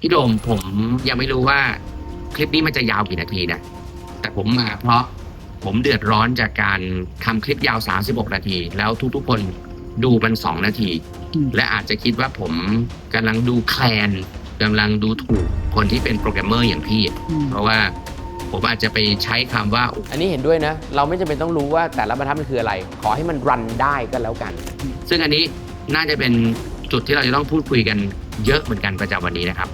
พี่โดมผมยังไม่รู้ว่าคลิปนี้มันจะยาวกี่นาทีนะ แต่ผมมาเพราะผมเดือดร้อนจากการทำคลิปยาว 36 นาที แล้วทุกๆคนดูมัน 2 นาทีอืมและอาจจะคิดว่าผมกำลังดูแคลนกำลังดูถูกคนที่เป็นโปรแกรมเมอร์อย่างพี่อืมเพราะว่าผมอาจจะไปใช้คำว่า อันนี้เห็นด้วยนะ เราไม่จำเป็นต้องรู้ว่าแต่ละบรรทัดมันคืออะไร ขอให้มันรันได้ก็แล้วกัน ซึ่งอันนี้น่าจะเป็นจุดที่เราจะต้องพูดคุยกันเยอะเหมือนกันประจำวันนี้นะครับ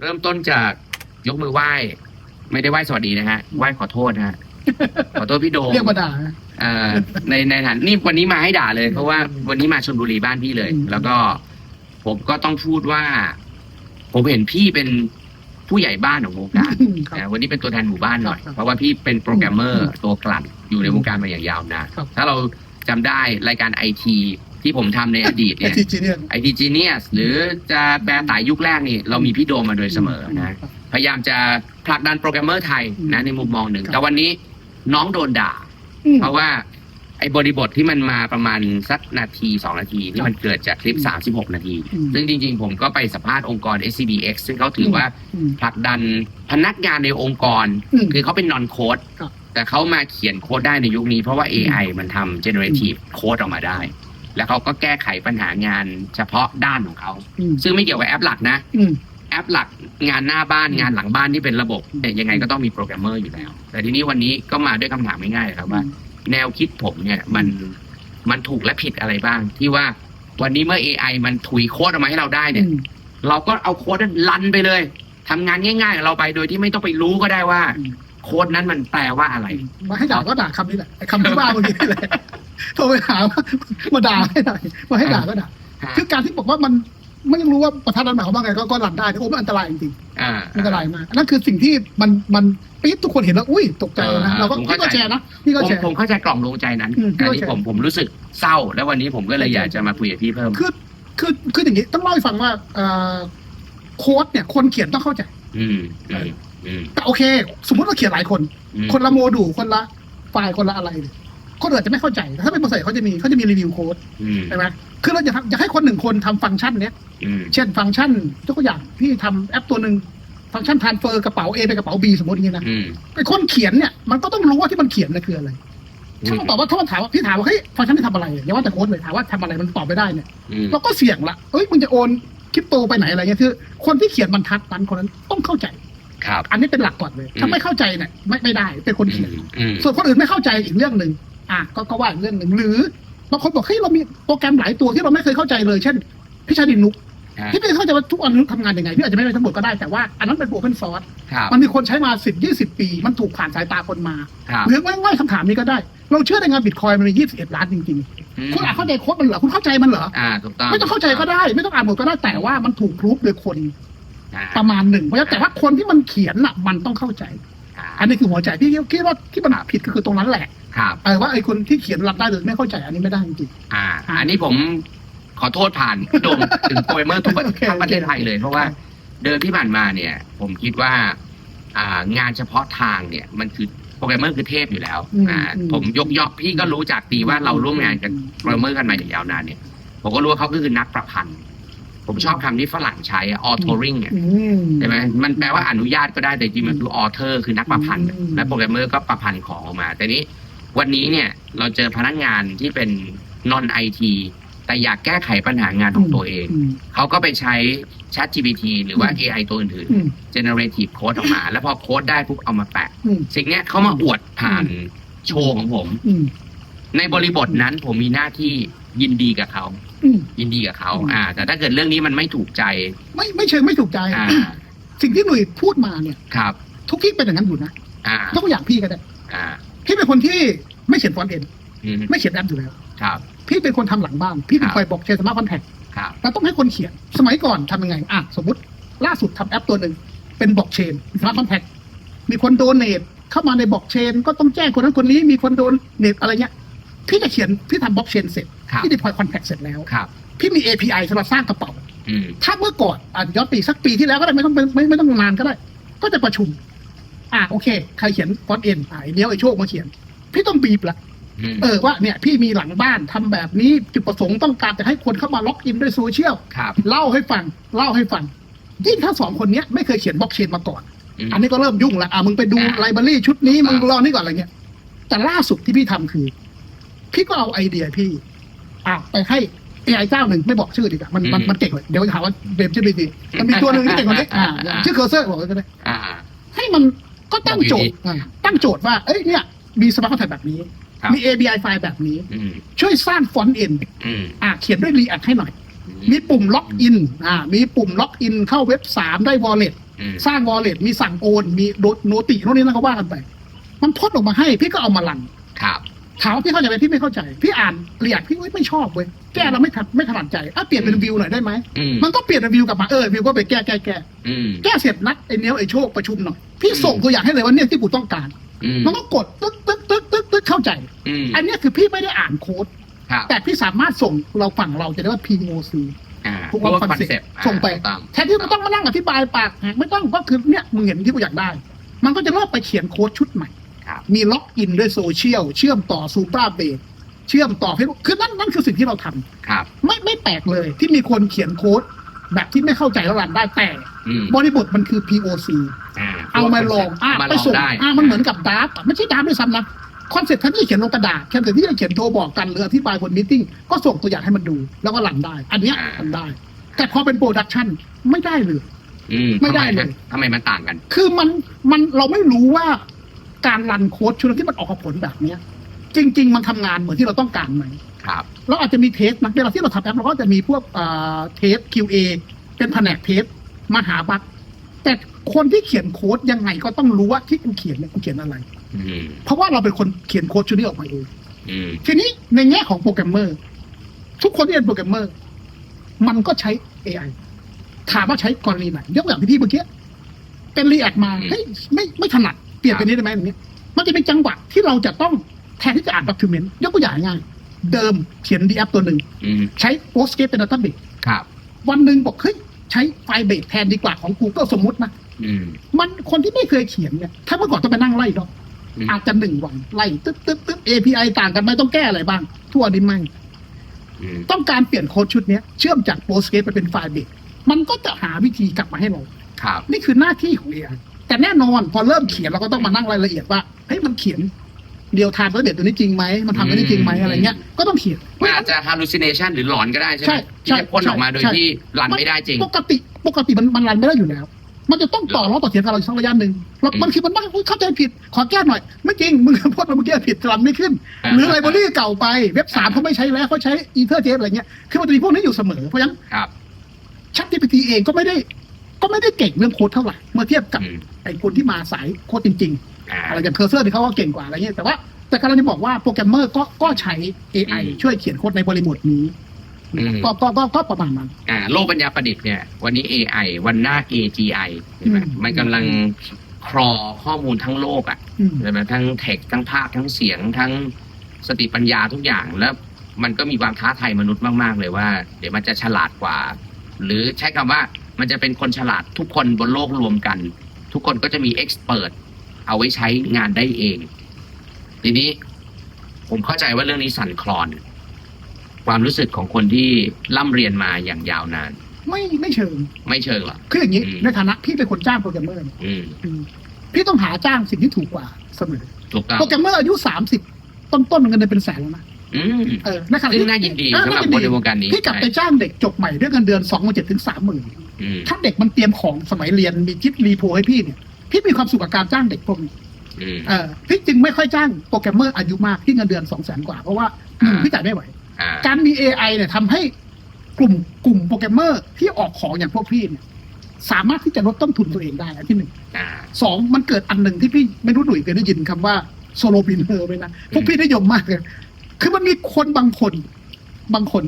เริ่มต้นจากยกมือไหว้ ไม่ได้ไหว้สวัสดีนะฮะไหว้ขอโทษนะฮะขอโทษพี่โดมเรียกมาด่าเอ่อในในฐานนี่วันนี้มาให้ด่าเลย เพราะว่าวันนี้มาชนบุรีบ้านพี่เลย อืม แล้วก็ผมก็ต้องพูดว่า ผมเห็นพี่เป็นผู้ใหญ่บ้านของวงการ ครับ นะวันนี้เป็นตัวแทนหมู่บ้านหน่อย ครับเพราะว่าพี่เป็นโปรแกรมเมอร์อืมตัวกลั่นอยู่ในวงการมาอย่างยาวนานครับ ถ้าเราจำได้รายการไอที ที่ผมทำในอดีตไอเนี่ยทีจีเนี่ยไอทีจีเนียสหรือจะแปลสายยุคแรกนี่เรามีพี่โดมมาโดยเสมอนะ พยายามจะผลักดันโปรแกรมเมอร์ไทยนะในมุมมองหนึ่ง ครับแต่วันนี้น้องโดนด่า อืม เพราะว่าไอ้บริบทที่มันมาประมาณสักนาที2นาทีที่มันเกิดจากคลิป 36 นาที อืม ซึ่งจริงๆ ผมก็ไปสัมภาษณ์องค์กร SCBX ซึ่งเขาถือว่าอืม ผลักดันพนักงานในองค์กร อืม คือเขาเป็นนอนโค้ดครับแต่เขามาเขียนโค้ดได้ในยุคนี้เพราะว่า AI มันทำ generative code ออกมาได้ แล้วเขาก็แก้ไขปัญหางานเฉพาะด้านของเขาอืมซึ่งไม่เกี่ยวกับแอปหลักนะอืมแอปหลักงานหน้าบ้านงานหลังบ้านที่เป็นระบบเนี่ยยังไงก็ต้องมีโปรแกรมเมอร์อยู่แล้ว แต่ทีนี้วันนี้ก็มาด้วยคำถามง่ายๆเลยครับว่า แนวคิดผมเนี่ยมันมันถูกและผิดอะไรบ้าง ที่ว่าวันนี้เมื่อ AI มันถุยโค้ดออกมาให้เราได้เนี่ย เราก็เอาโค้ดนั้นลันไปเลยทำงานง่ายๆของเราไปโดยที่ไม่ต้องไปรู้ก็ได้ว่าอืมโค้ดนั้นมันแปลว่าอะไรมาให้ด่าก็ด่าคำนี้แหละไอ้คำที่ว่าเมื่อกี้นี่แหละ โทรไปหาว่ามาด่าให้หน่อยมาให้ด่าก็ด่าคือการที่บอกว่ามันไม่รู้ว่าประธานนั้นหมายความว่าไงก็ก็หลันได้แต่โอ้มันอันตรายจริงอ่าๆอันตรายมากนั่นคือสิ่งที่มันมันปี๊ดทุกคนเห็นแล้วอุ้ยตกใจนะอ่าเราก็ผมพี่เข้าก็ใจแชร์นะพี่ก็ผมแชร์ผมเข้าใจกล่องดวงใจนั้นอืมอันนี้เข้าใจผมผมรู้สึกเศร้า แล้ววันนี้ผมก็เลยอยากจะมาคุยกับพี่เพิ่มคือคือคืออย่างนี้ต้องเล่าให้ฟังว่าเอ่อโค้ดเนี่ยคนเขียนต้องเข้าใจ อืมอืมอืมแต่โอเค สมมติว่าเขียนหลายคนอืมคนละโมดูลคนละไฟล์คนละอะไรเนี่ย คนอื่นอาจจะไม่เข้าใจแต่ถ้าเป็นบริษัทเขาจะมีเขาจะมีรีวิวโค้ดอืมใช่ไหมคือเราจะทำอยากให้คนหนึ่งคนทำฟังก์ชันเนี้ย อืม เช่นฟังก์ชันยกตัวอย่างพี่ทำแอปตัวหนึ่งฟังก์ชันทานเฟอร์กระเป๋า A ไปกระเป๋า B สมมติอย่างนี้นะอืม ไอ้คนเขียนเนี่ยมันก็ต้องรู้ว่าที่มันเขียนน่ะคืออะไรถ้ามันตอบว่าถ้ามันถามว่าพี่ถามว่าเฮ้ยฟังก์ชันที่ทำอะไรอย่าว่าแต่โค้ดเลยถามว่าทำอะไรมันตอบไม่ได้เนี่ยอืม เราก็เสี่ยงละเอ้ยมึงจะโอนคริปโตไปไหนอะไรเงี้ยคือ คนที่เขียนบรรทัดนั้นคนนั้นต้องเข้าใจ ครับ อันนี้เป็นหลักก่อนเลยถ้าอืมไม่เข้าใจเนี่ยไม่ไม่ได้เป็นคนอืเขียนมอืมส่วนคนอื่นไม่เข้าใจอีกเรื่องหนึ่ง อะก็ก็ว่าอีกเรื่องหนึ่งหรือบางคนบอกเฮ้ยเรามีโปรแกรมหลายตัวที่เราไม่เคยเข้าใจเลยเช่นพี่ชาดินนุกอ่าพี่ไม่เข้าใจว่าทุกอันนุกทำงานยังไงพี่อาจจะไม่ได้ทั้งหมดก็ได้แต่ว่าอันนั้นเป็นโอเพนซอร์สครับมันมีคนใช้มาสิบยี่สิบปี มันถูกผ่านสายตาคนมาครับหรือง่ายๆคำถามนี้ก็ได้ เราเชื่อในงานบิตคอยมันมียี่สิบเอ็ดล้านจริงอืมๆคุณอาจเข้าใจโค้ดมันเหรอคุณเข้าใจมันเหรออ่าถูกต้องไม่ต้องเข้าใจก็ได้ ไม่ต้องอ่านหมดก็ได้แต่ว่ามันถูกพรูฟโดยคนอ่าประมาณหนึ่งเพราะฉะนั้นแต่ว่าคนที่มันเขียนน่ะมันต้องเข้าใจ อันนี้คือหัวใจพี่คิดว่าที่ปัญหาผิดก็คือตรงนั้นแหละ ครับ เออว่าไอ้คนที่เขียนรับได้หรือไม่เข้าใจอันนี้ไม่ได้จริง อ่า อันนี้ผมขอโทษผ่านโดมถึงโปรแกรมเมอร์ทุกประโอเคทั้งประเทศไทยเลยเพราะว่าเดิมที่ผ่านมาเนี่ย ผมคิดว่า อ่างานเฉพาะทางเนี่ยมันคือโปรแกรมเมอร์คือเทพอยู่แล้วอืมอ่าอืม ผมยกย่องพี่ก็รู้จักดีว่าเราร่วมงานกับโปรแกรมเมอร์กันมาอย่างยาวนานเนี่ย ผมก็รู้ว่าเขาก็คือนักประพันธ์ผมชอบคำที่ฝรั่งใช้ authoring เนี่ย อืม ใช่ไหมมันแปลว่าอนุญาตก็ได้แต่จริงๆมันคือออเทอร์คือนักประพันธ์ อืม และโปรแกรมเมอร์ก็ประพันธ์ของออกมา แต่นี้ วันนี้เนี่ยเราเจอพนักงานที่เป็น non IT แต่อยากแก้ไขปัญหางานของตัวเองอืมเขาก็ไปใช้ Chat GPT หรือว่า AI ตัวอื่นอืมๆ generative code ออกมา แล้วพอโค้ดได้ปุ๊บเอามาแปะอืมสิ่งเนี้ยเขามาอวดผ่านโชว์ของผมอืมในบริบทนั้นผมมีหน้าที่ยินดีกับเขาอืมยินดีกับเขาอืมอ่า แต่ถ้าเกิดเรื่องนี้มันไม่ถูกใจ ไม่ไม่เชิงไม่ถูกใจอ่าสิ่งที่หนุ่ยพูดมาเนี่ยครับ ทุกที่เป็นอย่างนั้นอยู่นะอ่ายกตัวอย่างพี่ก็ได้อ่าพี่เป็นคนที่ ไม่เขียนฟอนต์เอ็นอืมไม่เขียนแอปอยู่แล้ว ครับ พี่เป็นคนทำหลังบ้าน พี่เป็นครับ คอยบอกเชนสมาร์ทคอนแทคครับ เราต้องให้คนเขียน สมัยก่อนทำยังไง อะ สมมติล่าสุดทำแอปตัวหนึ่ง เป็นบล็อกเชนสมาร์ทคอนแทคมีคนโดเนทเข้ามาในบล็อกเชน ก็ต้องแจ้งคนนั้นคนนี้มีคนโดนเนทอะไรเงี้ย พี่จะเขียน พี่ทำบล็อกเชนเสร็จ ครับ พี่ดีพอยคอนแทคเสร็จแล้ว ครับ พี่มี API สำหรับสร้างกระเป๋า อืม ถ้าเมื่อก่อนอะย้อนปีสักปีที่แล้วก็ได้ไม่ต้องไม่ไม่ไม่ต้องนานก็ได้ ก็จะประชุม อ่าโอเค ใครเขียนฟอนต์เอ็นอ่าไอ้เนี้ยไอ้โชคมาเขียน พี่ต้องบีบละอืมเออว่าเนี่ยพี่มีหลังบ้านทำแบบนี้จุดประสงค์ต้องการจะให้คนเข้ามาล็อกอินด้วยโซเชียลครับเล่าให้ฟังเล่าให้ฟัง ยิ่งถ้าสองคนเนี้ยไม่เคยเขียนบล็อกเชนมาก่อนมอันนี้ก็เริ่มยุ่งละอะมึงไปดูอ่าไลบรารีชุดนี้มึงอ่ารอนี่ก่อนอะไรเงี้ย แต่ล่าสุดที่พี่ทำคือ พี่ก็เอาไอเดียพี่อะไปให้ AI เจ้าหนึ่งไม่บอกชื่อดีกว่ามันมันมันเก่งเลยเดี๋ยวจะหาว่าเบมชื่อไม่ดีมันมีตัวหนึ่งที่เก่งกว่านี้อ่าอย่างชื่อเคอร์เซอร์บอกเลยก็ได้อ่าให้มันก็ตั้งโจทย์อะตั้งโจทย์ว่าเอ้ยเนี่ย มีสมาร์ทคอนแทคแบบนี้ ครับ มี ABI ไฟล์แบบนี้ อืมช่วยสร้างฟอนต์เอ็นอืมอะเขียนด้วย React ให้หน่อย มีปุ่มล็อกอินอ่ามีปุ่มล็อกอินเข้าเว็บสามได้ wallet อืมสร้าง wallet มีสั่งโอน มีโนติโน่นนี่นั่นก็ว่ากันไป มันพ่นออกมาให้พี่ก็เอามาลัน ครับถามว่าพี่เข้าใจไหมพี่ไม่เข้าใจ พี่อ่านเรียกพี่ไม่ชอบเว้ยแก้เราไม่ทันไม่ถนัดใจอะเปลี่ยนเป็นวิวหน่อยได้ไหมอืมมันก็เปลี่ยนเป็นวิวกลับมาเออวิวก็ไปแก้แก้แก้อืมแก้เสร็จนัดไอ้เนี้ยไอ้โชคประชุมหน่อยพี่ส่งตัวอย่างให้เลยว่าเนี่ยที่กูต้องการ อืมมันก็กดตึ๊กตึ๊กตึ๊กตึ๊กตึ๊ก เข้าใจ อืมอันเนี้ยคือพี่ไม่ได้อ่านโค้ด ครับแต่พี่สามารถส่งเราฝั่งเราจะเรียกว่า POC อ่าพวกว่าคอนเซ็ปต์ส่งไปตาม แทนที่มันต้องมานั่งอธิบายปากแหกไม่ต้องก็คือเนี่ยมึงเห็นที่กูอยากได้ มันก็จะเริ่มไปเขียนโค้ดชุดใหม่ ครับ มีล็อกอินด้วยโซเชียล เชื่อมต่อซูปราเบสเชื่อมต่อเฟซบุ๊กคือนั่นนั่นคือสิ่งที่เราทำครับ ไม่ไม่แปลกเลยที่มีคนเขียนโค้ด แบบที่ไม่เข้าใจแล้วรันได้แต่ อืมบริบทมันคือ POC อ่าเอามาลองอะมาไปลองส่งได้อะมันเหมือนกับดาร์ฟไม่ใช่ดาร์ฟด้วยซ้ำนะ คอนเซ็ปต์ท่านที่เขียนลงกระดาษแค่แต่ที่จะเขียนโทรบอกกันหรืออธิบายบนมิ팅ก็ส่งตัวอย่างให้มันดู แล้วก็รันได้ อันเนี้ยทำได้ แต่พอเป็นโปรดักชันไม่ได้เลยอืมไม่ได้ทำเลยทำไมมันต่างกัน คือมันมันเราไม่รู้ว่าการรันโค้ดชุดที่มันออกมาผลแบบเนี้ย จริง ๆ มันทำงานเหมือนที่เราต้องการไหมครับเราอาจจะมีเทสนะเวลาที่เราทำแอปเราก็จะมีพวกเอ่อเทส QA เป็นแผนกเทสมาหาบั๊กแต่คนที่เขียนโค้ดยังไงก็ต้องรู้ว่าที่กูเขียนเนี่ยกูเขียนอะไรอืม เพราะว่าเราเป็นคนเขียนโค้ดชุดนี้ออกมาเองอืมทีนี้ในแง่ของโปรแกรมเมอร์ ทุกคนที่เรียนโปรแกรมเมอร์ มันก็ใช้ AI ถามว่าใช้กรณีไหนยกตัวอย่างที่พี่เมื่อกี้เป็นรีแอคมาเฮ้ยไม่ไม่ถนัดเปลี่ยนไปนี้ได้ไหมอย่างนี้มันจะเป็นจังหวะที่เราจะต้องแทนที่จะอ่านด็อกิเมนต์ยกตัวอย่างง่ายๆเดิมเขียนดีแอปตัวหนึ่งอืมใช้ PostGres เป็นดัตต้าเบสครับวันหนึ่งบอกเฮ้ยใช้ไฟล์เบสแทนดีกว่าของ Google สมมตินะอืมมันคนที่ไม่เคยเขียนเนี่ยถ้าเมื่อก่อนต้องไปนั่งไล่ดอก อืมอาจจะหนึ่งวันไล่ตึ๊บตึ๊บตึ๊บ API ต่างกันไหมต้องแก้อะไรบ้าง ทั่วนี้ไม่อืมต้องการเปลี่ยนโค้ดชุดเนี้ยเชื่อมจาก Postgres ไปเป็นไฟล์เบสมันก็จะหาวิธีกลับมาให้เราครับนี่คือหน้าที่ของ AI แต่แน่นอนพอเริ่มเขียนเราก็ต้องมานั่งรายละเอียดว่าเฮ้ยมันเขียนเดียวทานตัวเด็ดตัวนี้จริงไหมมันทำได้จริงไหมอะไรเงี้ยก็ต้องเขียนมันอาจจะ hallucination หรือหลอนก็ได้ใช่ไหมใช่ที่จะพ่นออกมาโดยใช่ที่รันไม่ได้จริง ปกติปกติมันมันรันไม่ได้อยู่แล้ว มันจะต้องต่อล้อต่อเถียงกับเราสักระยะหนึ่งแล้วอืมบางทีมันบ้างเข้าใจผิด ขอแก้หน่อย ไม่จริง มึงพูดมาเมื่อกี้ผิดรันไม่ขึ้นอ่าหรือไลบรารีเก่าไปเว็บสามเขาไม่ใช้แล้วเขาใช้อีเทอร์เจอะไรเงี้ย คือมันจะมีพวกนี้อยู่เสมอ เพราะฉะนั้นครับชัด GPT เองก็ไม่ได้ ก็ไม่ได้เก่งเรื่องโค้ดเท่าไหร่ เมื่อเทียบกับอืมไอ้คนที่มาสายโค้ดจริงอ่าๆอะไรอย่างเคอร์เซอร์ที่เขาก็เก่งกว่าอะไรเงี้ย แต่ว่า แต่การจะบอกว่าโปรแกรมเมอร์ก็ก็ใช้ AI อืมช่วยเขียนโค้ดในบริบทนี้อืม ก็ก็ก็ก็ประมาณนั้น อ่าโลกปัญญาประดิษฐ์เนี่ย วันนี้ AI วันหน้า AGI เห็นไหมอืมมันกำลังครอข้อมูลทั้งโลกอะอืมใช่ไหมทั้งเทคทั้งภาพทั้งเสียงทั้งสติปัญญาทุกอย่างแล้วมันก็มีความท้าทายมนุษย์มาก ๆ เลยว่า เดี๋ยวมันจะฉลาดกว่า หรือใช้คำว่ามันจะเป็นคนฉลาดทุกคนบนโลกรวมกัน ทุกคนก็จะมีเอ็กซ์เพรสเอาไว้ใช้งานได้เอง ทีนี้ผมเข้าใจว่าเรื่องนี้สั่นคลอน ความรู้สึกของคนที่ร่ำเรียนมาอย่างยาวนาน ไม่ไม่เชิง ไม่เชิงหรอก คืออย่างนี้อืม ในฐานะพี่เป็นคนจ้างโปรแกรมเมอร์เนี่ยอืมอืมพี่ต้องหาจ้างสิ่งที่ถูกกว่าเสมอถูกต้องโปรแกรมเมอร์อายุสามสิบต้นต้นๆเงินเดือนเป็นแสนแล้วนะอืมเออในขณะซึ่งที่น่ายินดีเออสำหรับน่ายินคนดีในวงการนี้พี่กลับไปใช่จ้างเด็กจบใหม่ด้วยเงินเดือนสองหมื่นเจ็ดถึงสามหมื่น อืมถ้าเด็กมันเตรียมของสมัยเรียนมีคิดรีโพให้พี่เนี่ยพี่มีความสุขกับการจ้างเด็กพวกนี้อืม เออพี่จึงไม่ค่อยจ้างโปรแกรมเมอร์อายุมากที่เงินเดือนสองแสนกว่า เพราะว่าหนึ่งอ่า พี่จ่ายไม่ไหวอ่า การมี AI เนี่ยทำให้กลุ่มกลุ่มโปรแกรมเมอร์ที่ออกของอย่างพวกพี่เนี่ยสามารถที่จะลดต้นทุนตัวเองได้อันที่หนึ่งอ่าสองมันเกิดอันหนึ่งที่พี่ไม่รู้หนุ่ยเคยได้ยินคำว่าโซโลบินเฮอร์ไหมนะพวกพี่นิยมมากเลยคือมันมีคนบางคนบางคน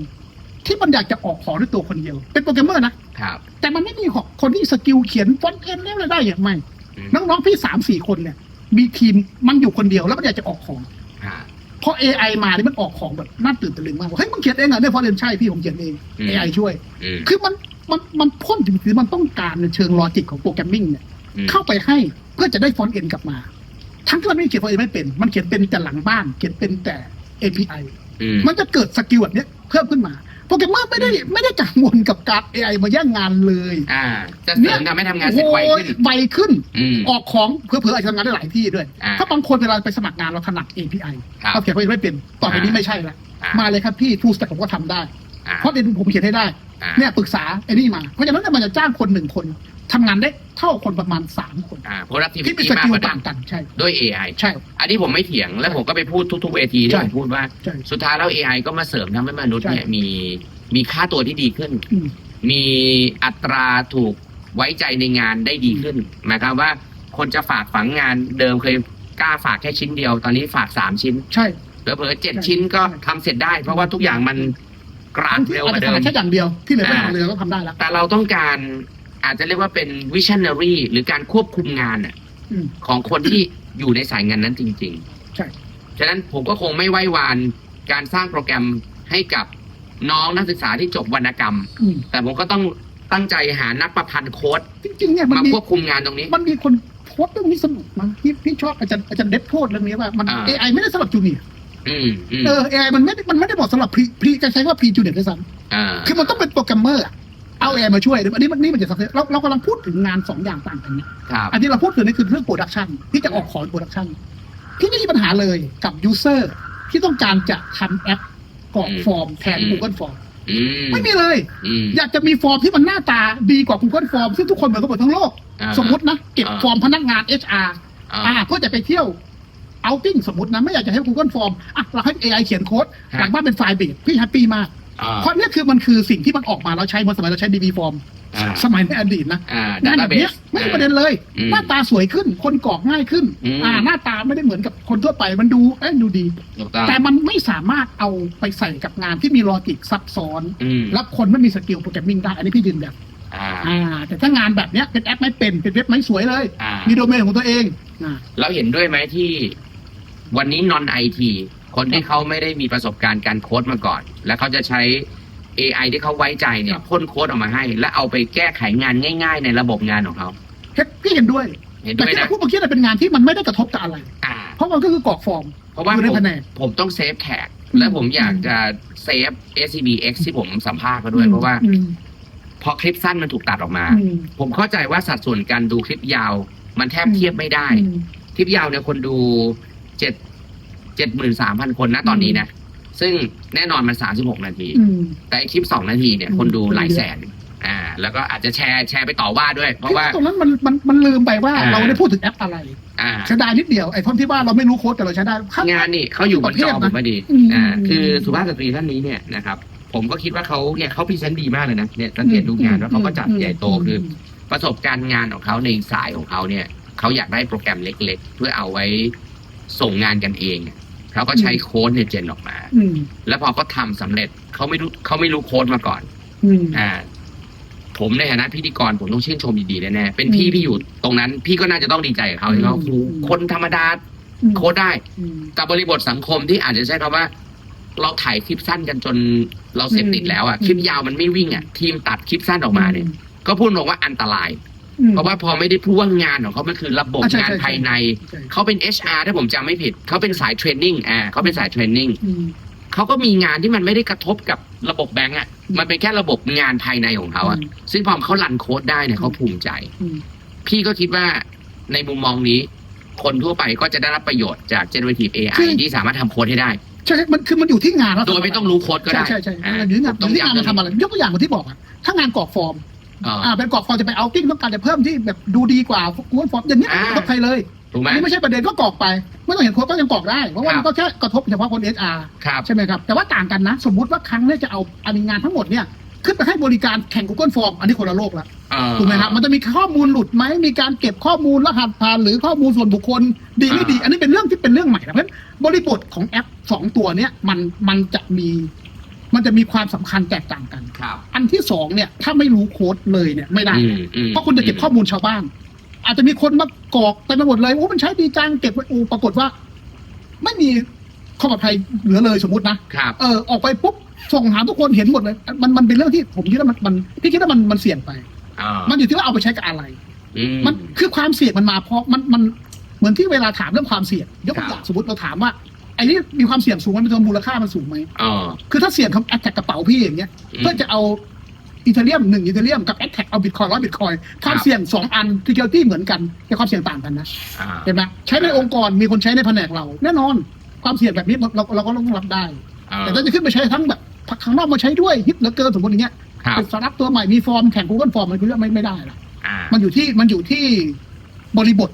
ที่มันอยากจะออกของด้วยตัวคนเดียว เป็นโปรแกรมเมอร์นะครับแต่มันไม่มีของคนที่สกิลเขียนฟอนต์เอ็นอะไรได้อย่างไม่อืมน้องๆพี่สามสี่คนเนี่ยมีทีมมันอยู่คนเดียวแล้วมันอยากจะออกของ อ่าพอ AI มานี่มันออกของแบบน่าตื่นตะลึงมากว่าเฮ้ยมึงเขียนเองเหรอเนี่ยฟอนต์เอ็นใช่พี่ผมเขียนเอง อืม AI ช่วย อืม คือมันมันมันพ่นถึงคือมันต้องการในเชิงลอจิกของโปรแกรมมิ่งเนี่ยอืม เข้าไปให้เพื่อจะได้ฟอนต์เอ็นกลับมา ทั้งที่มันไม่ได้เขียนฟอนต์เอ็นไม่เป็น มันเขียนเป็นแต่หลังบ้าน เขียนเป็นแต่ API อืมมันจะเกิดสกิลแบบเนี้ยเพิ่มขึ้นมา โปรแกรมเมอร์ไม่ได้ไม่ได้กังวลกับการ AI มาแย่งงานเลย อ่า จะเสริมทำให้ทำงานเสร็จไวโอ้ยขึ้นไวขึ้นอืมออกของเพื่อเผื่ออาจจะทำงานได้หลายที่ด้วยอ่าถ้าบางคนเวลาไปสมัครงานเราถนัด API ครับเขาเขียนฟอนต์เอ็นไม่เป็น ต่อไปนี้อ่าไม่ใช่ละอ่ามาเลยครับพี่ฟูสแต่ผมก็ทำได้อ่าเพราะเอ็นผมเขียนให้ได้ อ่า เนี่ยปรึกษาไอ้นี่มาเพราะฉะนั้นเนี่ยมันจะจ้างคนหนึ่งคนทำงานได้เท่าคนประมาณสามคน อ่า productivity ที่มีสมากกิลกว่าเดิต่ามงกันใช่ด้วย AI ใช่ อันนี้ผมไม่เถียงและผมก็ไปพูดทุกๆเวทีที่ใช่ ผมพูดว่า ใช่ สุดท้ายแล้ว AI ก็มาเสริมทำให้มนุษย์ใช่เนี่ยมีมีค่าตัวที่ดีขึ้น อืม มีอัตราถูกไว้ใจในงานได้ดีขึ้นหมายความว่า คนจะฝากฝังงานเดิมเคยกล้าฝากแค่ชิ้นเดียว ตอนนี้ฝากสามชิ้นใช่ เผลอๆเจ็ดใช่ ชิ้นก็ใช่ทำเสร็จได้ เพราะว่าทุกอย่างมัน กราดบางทีเร็วอาจกว่าจะเดิม ทำแค่อย่างเดียวที่เหลือไม่อ่าทำเลยเราก็ทำได้แล้วแต่เราต้องการอาจจะเรียกว่าเป็น visionary หรือการควบคุมงานน่ะอืม ของคนที่อยู่ในสายงานนั้นจริงใช่ๆฉะนั้นผมก็คงไม่ไหว้วานการสร้างโปรแกรมให้กับน้องนักศึกษาที่จบวรรณกรรม อืมแต่ผมก็ต้องตั้งใจหานักประพันธ์โค้ดจริงๆเนี่ยมันมามีควบคุมงานตรงนี้ มันมีคนโพสต์เรื่องนี้สนุกนะพี่พี่ชอบอาจารย์อาจารย์เด็ดโทษเรื่องนี้ว่ามัน อ่า AI ไม่ได้สำหรับจูเนียร์ อืมอืมเออ AI มันไม่ได้มันไม่ได้บอกสำหรับพรีพรีจะใช้ว่าพรีจูเนียร์ด้วยซ้ำอ่าคือมันต้องเป็นโปรแกรมเมอร์อะเอา AI มาช่วยอันนี้มันนี่มันจะสักเราเรากำลังพูดถึงงานสองอย่างต่างกันเนี่ย ครับ อันที่เราพูดถึงนี่คือเรื่องโปรดักชันที่จะออกของโปรดักชันที่ไม่มีปัญหาเลยกับยูเซอร์ที่ต้องการจะทำแอปกรอกฟอร์มแทน Google Form อืมไม่มีเลย อืม อยากจะมีฟอร์มที่มันหน้าตาดีกว่า Google Form ซึ่งทุกคนเหมือนกันหมดทั้งโลก อ่าสมมตินะ เก็บอ่า ฟอร์มพนักงาน HR อ่า อ่าเพื่อจะไปเที่ยว เอาติ้งสมมตินะไม่อยากจะให้ Google Form อะเราให้ AI เขียนโค้ดครับหลังบ้านเป็นไฟล์เบสพี่แฮปปี้มาก อ่าเพราะเนี่ยคือมันคือสิ่งที่มันออกมาแล้วใช้เมื่อสมัยเราใช้ DB Form อ่าสมัยในอดีตนะอ่า งานแบบเนี้ย database ไม่มีประเด็นเลย อืมหน้าตาสวยขึ้น คนกรอกง่ายขึ้น อืม อ่า หน้าตาไม่ได้เหมือนกับคนทั่วไปมันดูเอ้ยดูดี ถูกต้องแต่มันไม่สามารถเอาไปใส่กับงานที่มีลอจิกซับซ้อน อืมแล้วคนไม่มีสกิลโปรแกรมมิ่งได้ อันนี้พี่ยืนยันอ่าอ่า แต่ถ้างานแบบเนี้ยเป็นแอปไม่เป็นเป็นเว็บไม่สวยเลย อ่า มีโดเมนของตัวเองอ่า เราเห็นด้วยไหมที่ วันนี้ non IT คนที่เขาไม่ได้มีประสบการณ์การโค้ดมาก่อน แล้วเขาจะใช้ AI ที่เขาไว้ใจเนี่ยพ่นโค้ดออกมาให้ แล้วเอาไปแก้ไขงานง่าย ๆ ในระบบงานของเขาเฮ็ดพี่เห็นด้วยเห็นแต่ด้วยที่นะเราพูดเมื่อกี้น่ะเป็นงานที่มันไม่ได้กระทบกับอะไรอ่าเพราะมันก็คือกรอกฟอร์มเพราะว่าอยู่ในผมแผนกผมต้องเซฟแขกอืมและผมอยากจะเซฟ SCBX ที่ผมสัมภาษณ์เขาด้วยเพราะว่าอืมพอคลิปสั้นมันถูกตัดออกมาอืมผมเข้าใจว่าสัดส่วนการดูคลิปยาว มันแทบอืมเทียบไม่ได้อืมคลิปยาวเนี่ยคนดู เจ็ดเจ็ดหมื่นสามพันคนนะตอนนี้นะ ซึ่งแน่นอนมันสามสิบหกนาที อืม แต่ไอ้คลิปสองนาทีเนี่ย อืม คนดูหลายคนเยอะแสน อ่า แล้วก็อาจจะแชร์แชร์ไปต่อว่าด้วย เพราะว่า ตรงนั้นมันมันมันลืมไปว่าอ่า เราได้พูดถึงแอปอะไรอ่าใช้ได้นิดเดียวไอ้ท่อนที่ว่าเราไม่รู้โค้ดแต่เราใช้ได้ข้งานนี่เขาอยู่บนจอผมพอดี อืม อ่าอืมคือสุภาพสตรีท่านนี้เนี่ยนะครับ ผมก็คิดว่าเขาเนี่ยเขาพรีเซนต์ดีมากเลยนะ เนี่ยสังเกตดูงานแล้วเขาก็จัดใหญ่โตคือประสบการณ์งานของเขาในสายของเขาเนี่ยเขาอยากได้โปรแกรมเล็ก ๆ เพื่อเอาไว้ ส่งงานกันเองเขาก็ใช้โค้ดเนี่ยเจนออกมาอืมแล้วพอเขาทำสำเร็จเขาไม่รู้เขาไม่รู้โค้ดมาก่อนอืมอ่า ผมในฐานะพิธีกรผมต้องชื่นชมดีๆแน่ๆเป็นพี่อืมพี่อยู่ตรงนั้น พี่ก็น่าจะต้องดีใจกับเขาที่เขาอืมครูคนธรรมดาอืมโค้ดได้อืมกับบริบทสังคมที่อาจจะใช้คำว่า เราถ่ายคลิปสั้นกันจนเราเสพติดแล้วอะอืมคลิปยาวมันไม่วิ่งอะทีมตัดคลิปสั้นออกมาเนี่ย ก็พูดตรงว่าอันตรายอืม เพราะว่าพอไม่ได้พูดว่างานของเขามันคือระบบอะใช่งานใช่ภายใน ใช่ เขาเป็น HR ถ้าผมจำไม่ผิด เขาเป็นสายเทรนนิ่งอ่าเขาเป็นสายเทรนนิ่งอืม เขาก็มีงานที่มันไม่ได้กระทบกับระบบแบงก์อะอืมมันเป็นแค่ระบบงานภายในของเขาอะอืม ซึ่งพอเขารันโค้ดได้เนี่ยเขาภูมิใจ อืม พี่ก็คิดว่าในมุมมองนี้ คนทั่วไปก็จะได้รับประโยชน์จาก generative คื AI อ ที่สามารถทำโค้ดให้ได้ ใช่ใช่มันคือมันอยู่ที่งานแล้วโดยไม่ต้องรู้โค้ดก็ใช่ได้ใช่ใช่อ่าอยู่ที่งานผมอยู่ที่งานย้ำมันทำอะไรยกตัวอย่างเหมือนที่บอกอะถ้างานกรอกฟอร์ม อ่า อ่าเป็นกรอกฟอร์มจะไปเอาติ้งต้องการจะเพิ่มที่แบบดูดีกว่ากูว่าฟอร์มอย่างนี้ยอ่าไม่กระทบใครเลยถูกไหม อันนี้ไม่ใช่ประเด็นก็กรอกไปไม่ต้องเห็นโค้ดก็ยังกรอกได้เพราะว่าครับ มันก็แค่กระทบเฉพาะคนเอชอาร์ครับ ใช่ไหมครับ แต่ว่าต่างกันนะ สมมุติว่าครั้งเนี้จะเอาอันนี้งานทั้งหมดเนี่ยขึ้นไปให้บริการแข่ง Google Form อันนี้คนละโลกละ เอ่อ ถูกไหมครับ มันจะมีข้อมูลหลุดไหม มีการเก็บข้อมูลรหัสผ่านหรือข้อมูลส่วนบุคคล ดีไม่ดี อ่า อันนี้เป็นเรื่องที่เป็นเรื่องใหม่นะเพราะฉะนั้นบริบทของแอปสองตัวเนี้ยมันมันจะมี มันจะมีความสำคัญแตกต่างกันครับอันที่สองเนี่ยถ้าไม่รู้โค้ดเลยเนี่ยไม่ได้อืมอืมเพราะคุณจะเก็บข้อมูลชาวบ้าน อาจจะมีคนมากรอกเต็มไปหมดเลยโอ้มันใช้ดีจังเก็บไว้อูปรากฏว่า ไม่มีข้อปลอดภัยเหลือเลยสมมตินะครับเออออกไปปุ๊บส่งหาทุกคนเห็นหมดเลย มันมันเป็นเรื่องที่ผมคิดว่ามันมันพี่คิดว่ามันมันเสี่ยงไปอ่ามันอยู่ที่ว่าเอาไปใช้กับอะไรอืมมันคือความเสี่ยงมันมาเพราะมันมันเหมือนที่เวลาถามเรื่องความเสี่ยงยกตัวครับอย่างสมมติเราถามว่า ไอ้นี่มีความเสี่ยงสูงมันเป็นมูลค่ามันสูงไหมอ๋อ คือถ้าเสี่ยงทำแอดแท็กกระเป๋าพี่อย่างเงี้ยอืมเพื่อจะเอาอีเทเรียมหนึ่งอีเทเรียมกับแอดแท็กเอาบิตคอยร้อยบิตคอยความครับ เสี่ยงสองอันที่เกลตี้เหมือนกันแต่ความเสี่ยงต่างกันนะอ่า เห็นไหมใช้ในองค์กรมีคนใช้ในแผนกเรา แน่นอนความเสี่ยงแบบนี้เราเราก็ต้องรับได้อ่าแต่ถ้าจะขึ้นไปใช้ทั้งแบบข้างนอกมาใช้ด้วยฮิตเหลือเกินสมมติอย่างเงี้ยครับ เป็นสตาร์ทอัพตัวใหม่มีฟอร์มแข่ง Google ฟอร์มมันก็ไม่ไม่ได้หรอกอ่า มันอยู่ที่มันอยู่ที่บริบท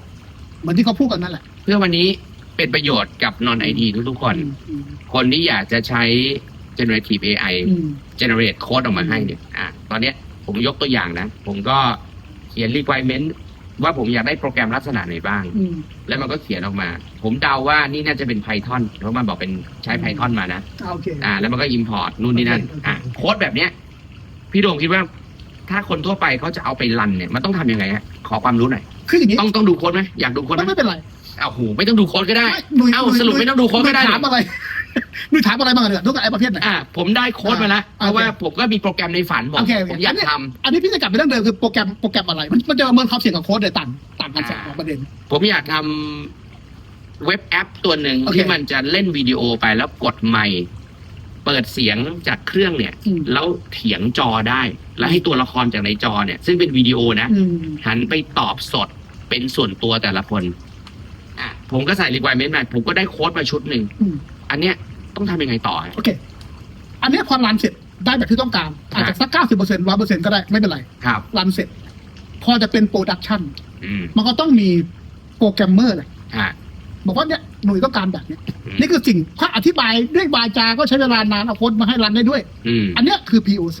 เหมือนที่เขาพูดกันนั่นแหละ เพื่อวันนี้ เป็นประโยชน์กับ non ID ทุกๆคนอืมคนที่อยากจะใช้ generative AI อืม generate code ออกมาให้เนี่ยอะตอนเนี้ยผมยกตัวอย่างนะ ผมก็เขียน requirement ว่าผมอยากได้โปรแกรมลักษณะไหนบ้างอืมแล้วมันก็เขียนออกมา ผมเดาว่านี่น่าจะเป็น Python เพราะมันบอกเป็นใช้ Python มานะอ่าโอเคอ่า แล้วมันก็ import นู่นนี่นั่นโอเคอะโค้ดแบบเนี้ย พี่โดมคิดว่า ถ้าคนทั่วไปเขาจะเอาไปรันเนี่ย มันต้องทำยังไงฮะขอความรู้หน่อยคืออย่างนี้ต้องต้องดูโค้ดไหมอยากดูโค้ดไหมไม่ไม่เป็นไร อ้าวโหไม่ต้องดูโค้ดก็ได้ไม่หนุ่ยเอ้าหนุ่ยสรุปไม่ต้องดูโค้ดหนุ่ก็ยได้ถามอะไรหนุ่ยถามอะไรบ้างเนี่ยทุกไอ้ประเภทไหน อ่าผมได้โค้ดมาแล้วเพอ่าราะว่าโอเค ผมก็มีโปรแกรมในฝันผมโอเคโอเคผมอยากทำ อันนี้พี่จะกลับไปเรื่องเดิมคือโปรแกรมโปรแกรมอะไร มันมันจะประเมินความเสี่ยงกับโค้ดเดี๋ยวต่างต่างกันสองอ่าประเด็น ผมอยากทำเว็บแอปตัวหนึ่งโอเคที่มันจะเล่นวิดีโอไปแล้วกดไมค์เปิดเสียงจากเครื่องเนี่ย อืม แล้วเถียงจอได้ แล้วให้ตัวละครจากในจอเนี่ย ซึ่งเป็นวิดีโอนะ อืม หันไปตอบสดเป็นส่วนตัวแต่ละคน อะผมก็ใส่ requirement มาผมก็ได้โค้ดมาชุดหนึ่ง อืมอันเนี้ยต้องทำยังไงต่อฮะ โอเค อันเนี้ยพอรันเสร็จได้แบบที่ต้องการ อาจจะสักเก้าสิบเปอร์เซ็นต์ร้อยเปอร์เซ็นต์ก็ได้ไม่เป็นไร ครับ รันเสร็จ พอจะเป็นโปรดักชันอืมมันก็ต้องมีโปรแกรมเมอร์แหละอะบอกว่าเนี่ยหน่วยต้องการแบบเนี้ยอืม นี่คือสิ่งถ้าอธิบายด้วยวาจาก็ใช้เวลานานเอาโค้ดมาให้รันได้ด้วย อืมอันเนี้ยคือ POC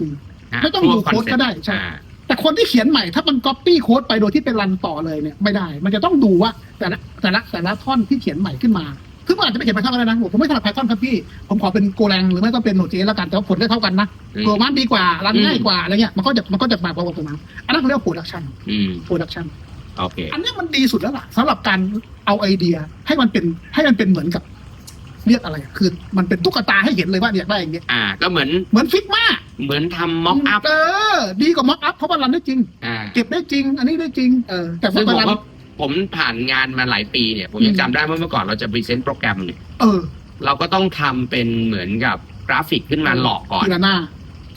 ะไม่ต้องดู proof of โค้ดก็ได้ concept ใช่ อ่า แต่คนที่เขียนใหม่ถ้ามัน copy โค้ดไปโดยที่เป็นรันต่อเลยเนี่ยไม่ได้ มันจะต้องดูว่าแต่ละแต่ละแต่ละท่อนที่เขียนใหม่ขึ้นมาคือมันอาจจะไม่เขียนไพทอนก็ได้นะผมไม่ถนัดไพทอนครับพี่ผมขอเป็นโกแรงหรือไม่ก็เป็นโนเจแล้วกันแต่ว่าผลได้เท่ากันนะอืมตัวมันดีกว่ารันอืมง่ายกว่าอะไรเงี้ยมันก็จะมันก็จะมาพร้อมกับตรงนั้นอันนั้นเขาเรียกว่า production อืม production โอเคอันเนี้ยมันดีสุดแล้วล่ะสำหรับการเอาไอเดียให้มันเป็นให้มันเป็นเหมือนกับ เรียกอะไรอะคือ มันเป็นตุ๊กตาให้เห็นเลยว่าอยากได้อย่างเงี้ยอ่า ก็เหมือนเหมือนฟิกมาเหมือนทำม็อกอัพเออ ดีกว่าม็อกอัพเพราะว่ารันได้จริง อ่าเก็บได้จริง อันนี้ได้จริงเออแต่พอซึ่งไปผมรันว่าผมผ่านงานมาหลายปีเนี่ย ผมยังอืมจำได้ว่าเมื่อก่อนเราจะพรีเซนต์โปรแกรมเนี่ยเออเราก็ต้องทำเป็นเหมือนกับกราฟิกขึ้นมาหลอกก่อน ทีละหน้า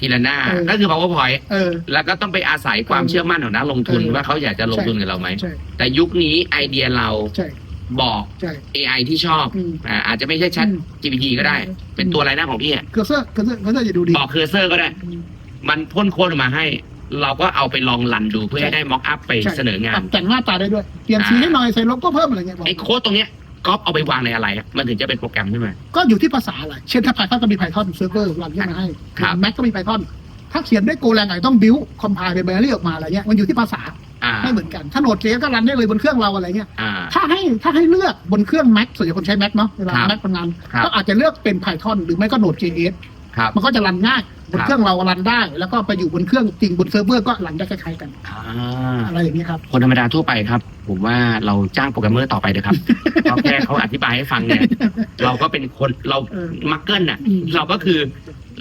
ทีละหน้าเออ ก็คือ powerpoint เออ แล้วก็ต้องไปอาศัยความเออเชื่อมั่นของนักลงทุน เออว่าเขาอยากจะลงทุนกับเราไหม ใช่แต่ยุคนี้ไอเดียเราใช่ บอก ใช่ AI ที่ชอบอืม อ่าอาจจะไม่ใช่ Chat อืม GPT ก็ได้ เป็นตัวอะไรหน้าของพี่อะเคอร์เซอร์เคอร์เซอร์เคอร์เซอร์จะดูดี บอกเคอร์เซอร์ก็ได้อืมมันพ่นโค้ดออกมาให้ เราก็เอาไปลองรันดูเพื่อใช่ให้ได้ม็อกอัพไปใช่ เสนองาปรัน บแต่งหน้าตาได้ด้วย เปลี่ยนสีอ่าให้หน่อยใส่โลโก้เพิ่มอะไรเงี้ยบอกไอ้โค้ดตรงเนี้ยก๊อปเอาไปวางในอะไรอะมันถึงจะเป็นโปรแกรมขึ้นมา ก็อยู่ที่ภาษาอะไร เช่นถ้า Python ก็มี Python เซิร์ฟเวอร์รันขึ้นมาให้ ครับแม็กก็มี Python ถ้าเขียนด้วยโกแรงไงต้องบิวคอมไพล์เป็นไบนารีออกมาอะไรเงี้ย มันอยู่ที่ภาษา อ่าไม่เหมือนกัน ถ้าโนดเจก็รันได้เลยบนเครื่องเราอะไรเงี้ย อ่า ถ้าให้ถ้าให้เลือกบนเครื่อง Mac ส่วนใหญ่คนใช้ Mac เนาะเวลา ครับ Mac ทำงาน ครับ ก็อาจจะเลือกเป็น Python หรือไม่ก็ Node.js ครับมันก็จะรันง่ายบนครับเครื่องเรารันได้ แล้วก็ไปอยู่บนเครื่องจริงบนเซิร์ฟเวอร์ก็รันได้คล้ายๆกัน อ่า อะไรอย่างนี้ยครับ คนธรรมดาทั่วไปครับ ผมว่าเราจ้างโปรแกรมเมอร์ต่อไปเถอะครับ เพราะแค่เขาอธิบายให้ฟังเนี่ย เราก็เป็นคนเราเออมักเกิลน่ะ อืมเราก็คือ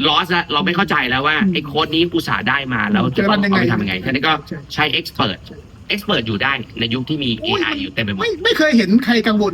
ลอสละเราไม่เข้าใจแล้วว่าอืมไอ้โค้ดนี้อุตส่าห์ได้มาแล้วจะจะรัเอานยังไงไปทำยังไงทีนี้ก็ใช่ใช้ expert ใช่ expert อยู่ได้ในยุคที่มีโอ้ย AI อยู่เต็มไปหมดไม่ไม่เคยเห็นใครกังวล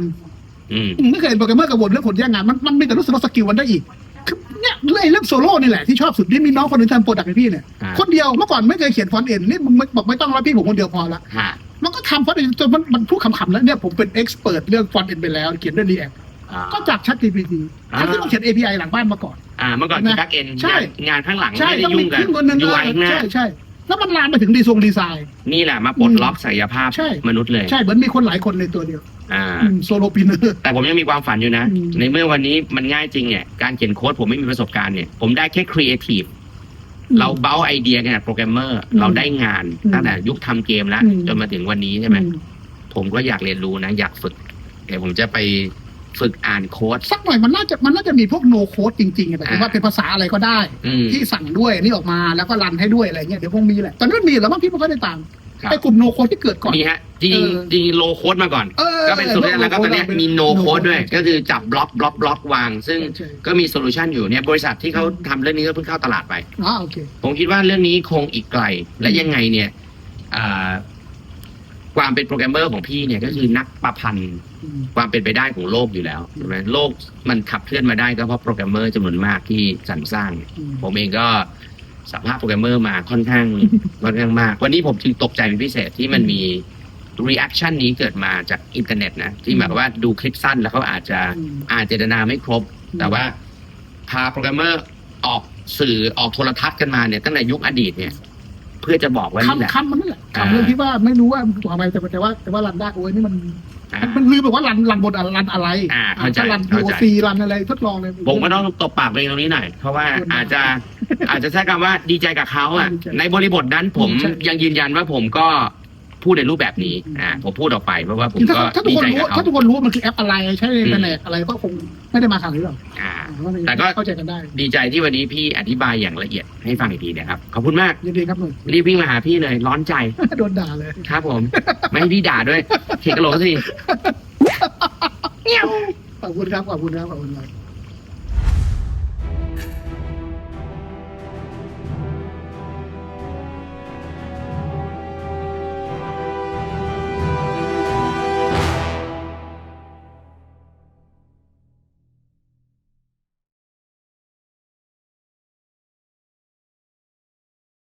อืมไม่เคยเห็นโปรแกรมเมอร์กังวลเรื่องคนแย่งงานมันมันมีแต่รู้สึกว่าสกิลมันได้อีกคือเนี่ยเรื่องไอ้เรื่องโซโล่นี่แหละที่ชอบสุดนี่มีน้องคนหนึงทำโปรดักต์ให้พี่เนี่ยอ่าคนเดียวเมื่อก่อนไม่เคยเขียนฟอนต์เอ็นนี่มึงไม่บอกไม่ต้องแล้วพี่ผมคนเดียวพอละฮะมันก็ทำฟอนต์เอ็นจนมันมันพูดขำๆแล้วเนี่ยผมเป็นเอ็กซ์เพรสเรื่องฟอนต์เอ็นไปแล้ว เขียนด้วย React อ่า ก็จาก Chat GPT อ่าทั้งที่ต้องเขียน API หลังบ้านมาก่อน อ่าเมื่อก่อนคือนะ back end ใช่งานงานข้างหลังใช่ไม่ได้ต้องยุ่มีงกับขึ้นคนหนึ่ง UI ข้างหน้า ใช่ใช่ แล้วมันลามไปถึงดีทรงดีไซน์ นี่แหละมาปลดล็อกศักยภาพใช่ มนุษย์เลย ใช่เหมือนมีคนหลายคนในตัวเดียวอ่าโซโลปีเนอร์ แต่ผมยังมีความฝันอยู่นะ อืม ในเมื่อวันนี้มันง่ายจริงเนี่ย การเขียนโค้ดผมไม่มีประสบการณ์เนี่ย ผมได้แค่ครีเอทีฟ เราเบ้าไอเดียกันโปรแกรมเมอร์อืมเราได้งานอืมตั้งแต่ยุคทำเกมแล้ว อืม จนมาถึงวันนี้ใช่ไหมผมก็อยากเรียนรู้นะ อยากฝึก เดี๋ยวผมจะไป ฝึกอ่านโค้ด สักหน่อยมันน่าจะมันน่าจะมีพวกโนโคดจริงๆอะแต่ผมว่าเป็นภาษาอะไรก็ได้ อืม ที่สั่งด้วยนี่ออกมาแล้วก็รันให้ด้วยอะไรเงี้ยเดี๋ยวคงมีแหละตอนนี้มันมีแล้วมั้งพี่ไม่ค่อยได้ตามครับ ไอ้กลุ่มโนโคดที่เกิดก่อน มีฮะจริงเออจริงโลโค้ดมาก่อนออก็เป็นโซลูชันแล้วก็ตอนเนี้ยมีโนโค้ดด้วย ก็คือจับบล็อกบล็อกบล็อกวาง ซึ่งใช่ก็มีโซลูชันอยู่เนี่ยบริษัทที่เขาทำเรื่องนี้ก็เพิ่งเข้าตลาดไป อ๋อโอเค ผมคิดว่าเรื่องนี้คงอีกไกล และยังไงเนี่ยอ่า ความเป็นโปรแกรมเมอร์ของพี่เนี่ยก็คือนักประพันธ์อืมความเป็นไปได้ของโลกอยู่แล้วใช่ไหมโลกมันขับเคลื่อนมาได้ก็เพราะโปรแกรมเมอร์จำนวนมากที่สรรสร้างอืมผมเองก็สัมภาษณ์โปรแกรมเมอร์มาค่อนข้างค่อนข้างมาก วันนี้ผมจึงตกใจเป็นพิเศษที่มันมี reaction นี้เกิดมาจากอินเทอร์เน็ตนะ ที่หมายความว่าดูคลิปสั้นแล้วเขาอาจจะอืมอ่านเจตนาไม่ครบ แต่ว่าพาโปรแกรมเมอร์ออกสื่อออกโทรทัศน์กันมาเนี่ยตั้งแต่ยุคอดีตเนี่ย เพื่อจะบอกว่านี่แหละ คำคำมันนั่นแหละอ่าคำเรื่องที่ว่าไม่รู้ว่าถูกอะไรแต่ว่าแต่ว่าแต่ว่ารันได้โอ้ยนี่มันอ่ามันมันลืมไปว่ารันรันบนอะไรรันอะไรอ่าเข้าใจถ้ารันเข้าใจ POC รันอะไรทดลองเลย ผมก็ต้องตบปากตัวเองตรงนี้หน่อย เพราะว่าอาจจะอาจจะใช้คำว่าดีใจกับเขาอะดีใจในบริบทนั้นผมใช่ ยังยืนยันว่าผมก็พูดในรูปแบบนี้อ่าผมพูดออกไปเพราะว่าผมคือถ้าก็ถ้าทุกดีคนใจรู้กับเขา ถ้าทุกคนรู้ว่ามันคือแอปอะไรใช้ในอินเทอร์เน็ตอะไรก็คงไม่ได้มาขนาดนี้หรอกอ่าอ่า แต่ก็เข้าใจกันได้ ดีใจที่วันนี้พี่อธิบายอย่างละเอียดให้ฟังอีกทีนะครับ ขอบคุณมาก ยินดีครับหนุ่มรีบวิ่งมาหาพี่เลย ร้อนใจ โดนด่าเลย ครับผม ไม่ให้พี่ด่าด้วยเขียนกระโหลกสิ ขอบคุณครับ ขอบคุณครับ ขอบคุณครับ